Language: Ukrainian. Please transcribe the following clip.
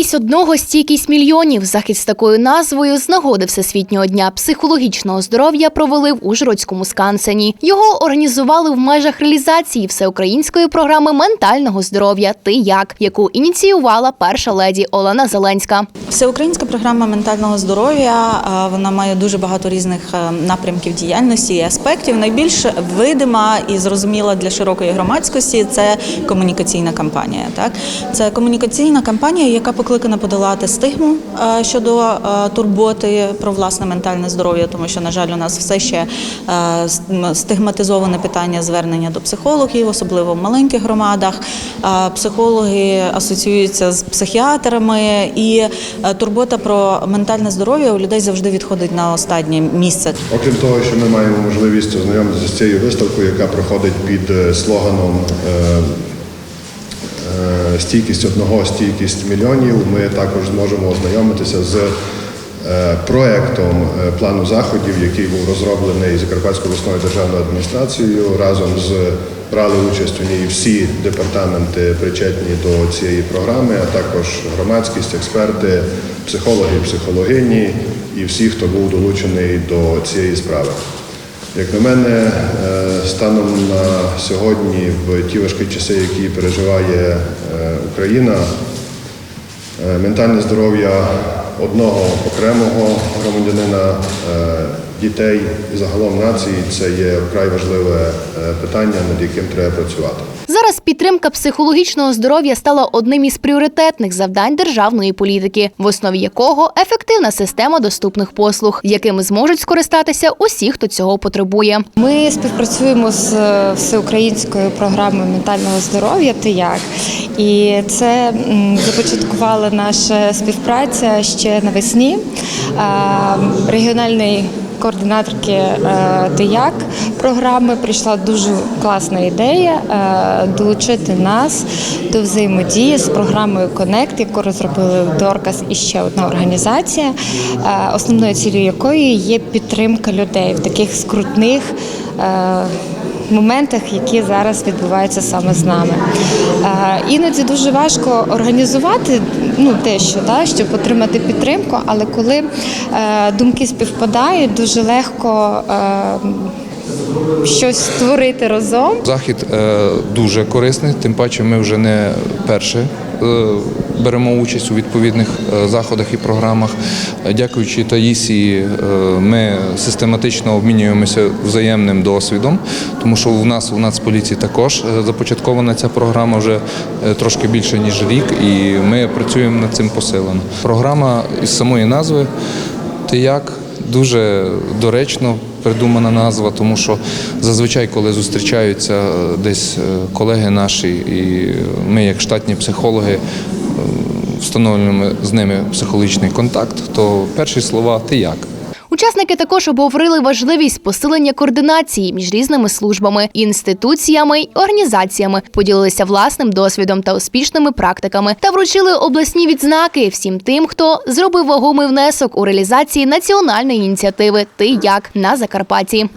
Стійкість одного, стійкість мільйонів. Захід з такою назвою з нагоди Всесвітнього дня психологічного здоров'я провели в Ужгородському скансені. Його організували в межах реалізації всеукраїнської програми ментального здоров'я Ти як, яку ініціювала перша леді Олена Зеленська. Всеукраїнська програма ментального здоров'я е, вона має дуже багато різних е, напрямків діяльності і аспектів. Найбільш видима і зрозуміла для широкої громадськості це комунікаційна кампанія. Так це комунікаційна кампанія, яка покликана подолати стигму е, щодо е, турботи про власне ментальне здоров'я, тому що на жаль, у нас все ще е, стигматизоване питання звернення до психологів, особливо в маленьких громадах. Психологи асоціюються з психіатрами, і турбота про ментальне здоров'я у людей завжди відходить на останнє місце. Окрім того, що ми маємо можливість ознайомитися з цією виставкою, яка проходить під слоганом Стійкість одного, стійкість мільйонів. Ми також зможемо ознайомитися з е, проектом е, плану заходів, який був розроблений Закарпатською обласною державною адміністрацією. Разом з брали участь у ній всі департаменти причетні до цієї програми, а також громадськість, експерти, психологи, психологині і всі, хто був долучений до цієї справи. Як на мене, е, станом на сьогодні, в ті важкі часи, які переживає е, Україна, е, ментальне здоров'я одного окремого громадянина, дітей і загалом нації це є вкрай важливе питання, над яким треба працювати. Підтримка психологічного здоров'я стала одним із пріоритетних завдань державної політики, в основі якого ефективна система доступних послуг, якими зможуть скористатися усі, хто цього потребує. Ми співпрацюємо з е, всеукраїнською програмою ментального здоров'я «Ти як?» і це започаткувала наша співпраця ще навесні. Регіональний координаторки е, «Ти як?» програми прийшла дуже класна ідея е, долучити нас до взаємодії з програмою Connect, яку розробили Доркас і ще одна організація, е, основною цілею якої є підтримка людей в таких скрутних. Моментах, які зараз відбуваються саме з нами, Е, іноді дуже важко організувати ну те, що та щоб отримати підтримку, але коли е, думки співпадають, дуже легко е, щось створити разом. Захід е, дуже корисний, тим паче ми вже не перше е, беремо участь у відповідних е, заходах і програмах. Е, Дякуючи Таїсії, е, ми систематично обмінюємося взаємним досвідом, тому що у нас у Нацполіції також започаткована ця програма вже трошки більше ніж рік, і ми працюємо над цим посилено. Програма із самої назви ти як дуже доречно придумана назва, тому що зазвичай, коли зустрічаються десь колеги наші, і ми, як штатні психологи, встановлюємо з ними психологічний контакт, то перші слова ти як. Учасники також обговорили важливість посилення координації між різними службами, інституціями й організаціями, поділилися власним досвідом та успішними практиками та вручили обласні відзнаки всім тим, хто зробив вагомий внесок у реалізації національної ініціативи Ти як на Закарпатті.